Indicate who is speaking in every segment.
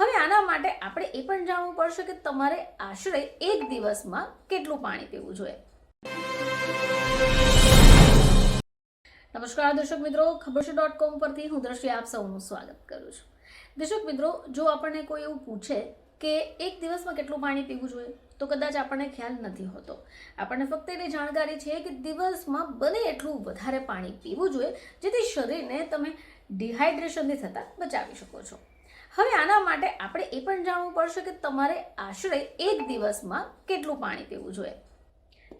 Speaker 1: હવે આના માટે આપણે એ પણ જાણવું પડશે કે તમારે આશરે એક દિવસમાં કેટલું પાણી પીવું જોઈએ. નમસ્કાર દર્શક મિત્રો, ખબર છે ડોટ કોમ પરથી હું દ્રષ્ટિ આપ સૌનું સ્વાગત કરું છું. દર્શક મિત્રો, જો આપણને કોઈ એવું પૂછે કે એક દિવસમાં કેટલું પાણી પીવું જોઈએ, તો કદાચ આપણને ખ્યાલ નથી હોતો. આપણને ફક્ત એની જાણકારી છે કે દિવસમાં બને એટલું વધારે પાણી પીવું જોઈએ, જેથી શરીરને તમે ડિહાઇડ્રેશનથી થતાં બચાવી શકો છો. હવે આના માટે આપણે એ પણ જાણવું પડશે કે તમારે આશરે એક દિવસમાં કેટલું પાણી પીવું જોઈએ.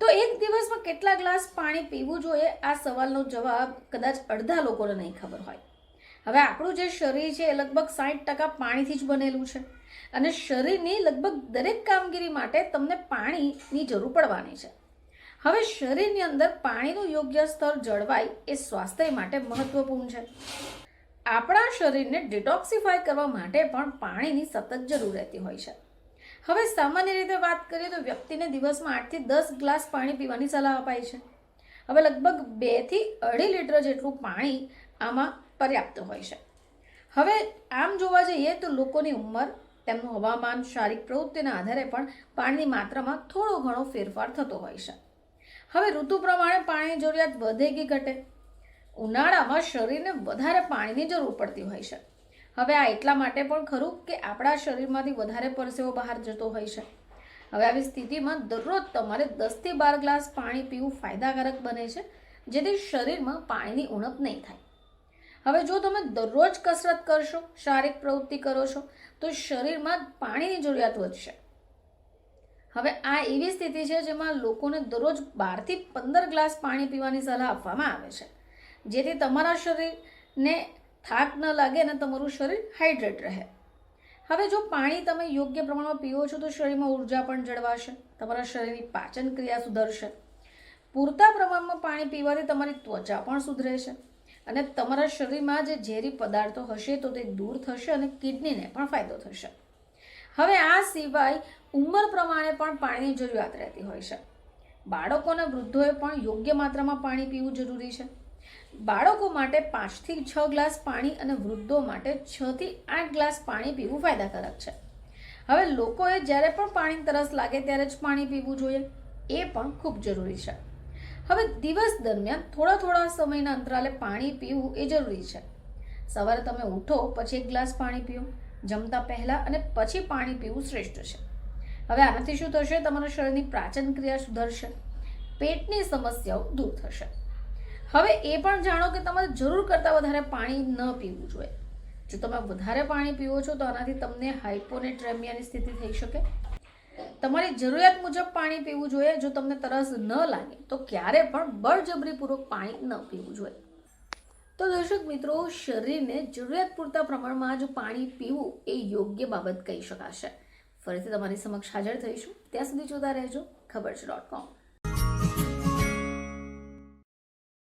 Speaker 1: તો એક દિવસમાં કેટલા ગ્લાસ પાણી પીવું જોઈએ? આ સવાલનો જવાબ કદાચ અડધા લોકોને નહીં ખબર હોય. હવે આપણું જે શરીર છે એ લગભગ સાઠ ટકા પાણીથી જ બનેલું છે. અને શરીરની લગભગ દરેક કામગીરી માટે તમને પાણીની જરૂર પડવાની છે. હવે શરીરની અંદર પાણીનું યોગ્ય સ્તર જળવાય એ સ્વાસ્થ્ય માટે મહત્વપૂર્ણ છે. આપણા શરીરને ડિટોક્સિફાય કરવા માટે પણ પાણીની સતત જરૂર રહેતી હોય છે. હવે સામાન્ય રીતે વાત કરીએ તો વ્યક્તિને દિવસમાં આઠથી દસ ગ્લાસ પાણી પીવાની સલાહ અપાય છે. હવે લગભગ બેથી અઢી લીટર જેટલું પાણી આમાં પર્યાપ્ત હોય છે. હવે આમ જોવા જઈએ તો લોકોની ઉંમર, તેમનું હવામાન, શારીરિક પ્રવૃત્તિના આધારે પણ પાણીની માત્રામાં થોડો ઘણો ફેરફાર થતો હોય છે. હવે ઋતુ પ્રમાણે પાણીની જરૂરિયાત વધે કે ઘટે? ઉનાળામાં શરીરને વધારે પાણીની જરૂર પડતી હોય છે. હવે આ એટલા માટે પણ ખરું કે આપણા શરીરમાંથી વધારે પરસેવો બહાર જતો હોય છે. હવે આવી સ્થિતિમાં દરરોજ તમારે દસથી બાર ગ્લાસ પાણી પીવું ફાયદાકારક બને છે, જેથી શરીરમાં પાણીની ઉણપ નહીં થાય. હવે જો તમે દરરોજ કસરત કરશો, શારીરિક પ્રવૃત્તિ કરો છો, તો શરીરમાં પાણીની જરૂરિયાત વધશે. હવે આ એવી સ્થિતિ છે જેમાં લોકોને દરરોજ બારથી પંદર ગ્લાસ પાણી પીવાની સલાહ આપવામાં આવે છે. જેથી તમારા શરીરને થાક ન લાગે અને તમારું શરીર હાઇડ્રેટ રહે. હવે જો પાણી તમે યોગ્ય પ્રમાણમાં પીવો છો તો શરીરમાં ઊર્જા પણ જળવાશે, તમારા શરીરની પાચન ક્રિયા સુધરશે. પૂરતા પ્રમાણમાં પાણી પીવાથી તમારી ત્વચા પણ સુધરે છે અને તમારા શરીરમાં જે ઝેરી પદાર્થો હશે તો તે દૂર થશે અને કિડનીને પણ ફાયદો થશે. હવે આ સિવાય ઉંમર પ્રમાણે પણ પાણીની જરૂરિયાત રહેતી હોય છે. બાળકો અને વૃદ્ધોએ પણ યોગ્ય માત્રામાં પાણી પીવું જરૂરી છે. બાળકો માટે પાંચથી છ ગ્લાસ પાણી અને વૃદ્ધો માટે છથી આઠ ગ્લાસ પાણી પીવું ફાયદાકારક છે. હવે લોકોએ જ્યારે પણ પાણી તરસ લાગે ત્યારે જ પાણી પીવું જોઈએ. એ પણ ખૂબ જરૂરી છે. હવે દિવસ દરમિયાન થોડા થોડા સમયના અંતરાલે પાણી પીવું એ જરૂરી છે. સવારે તમે ઉઠો, પછી એક ગ્લાસ પાણી પીઓ, જમતા પહેલાં અને પછી પાણી પીવું શ્રેષ્ઠ છે. હવે આનાથી શું થશે? તમારા શરીરની પાચન ક્રિયા સુધરશે. પેટની સમસ્યાઓ દૂર થશે. હવે એ પણ જાણો કે તમારે જરૂર કરતાં વધારે પાણી ન પીવું જોઈએ. જો તમે વધારે પાણી પીવો છો, તો આનાથી તમને હાઇપોનેટ્રેમિયાની સ્થિતિ થઈ શકે. તમારી જરૂરિયાત મુજબ પાણી પીવું જોઈએ. જો તમને તરસ ન લાગે, તો ક્યારે પણ બળજબરીપૂર્વક પાણી ન પીવું જોઈએ. તો દર્શક મિત્રો, શરીરને જરૂરિયાત પૂરતા પ્રમાણમાં જો પાણી પીવું એ યોગ્ય બાબત કહી શકાશે. ફરીથી તમારી સમક્ષ હાજર થઈશું. ત્યાં સુધી જોતા રહેજો. ખબર છે ડોટ કોમ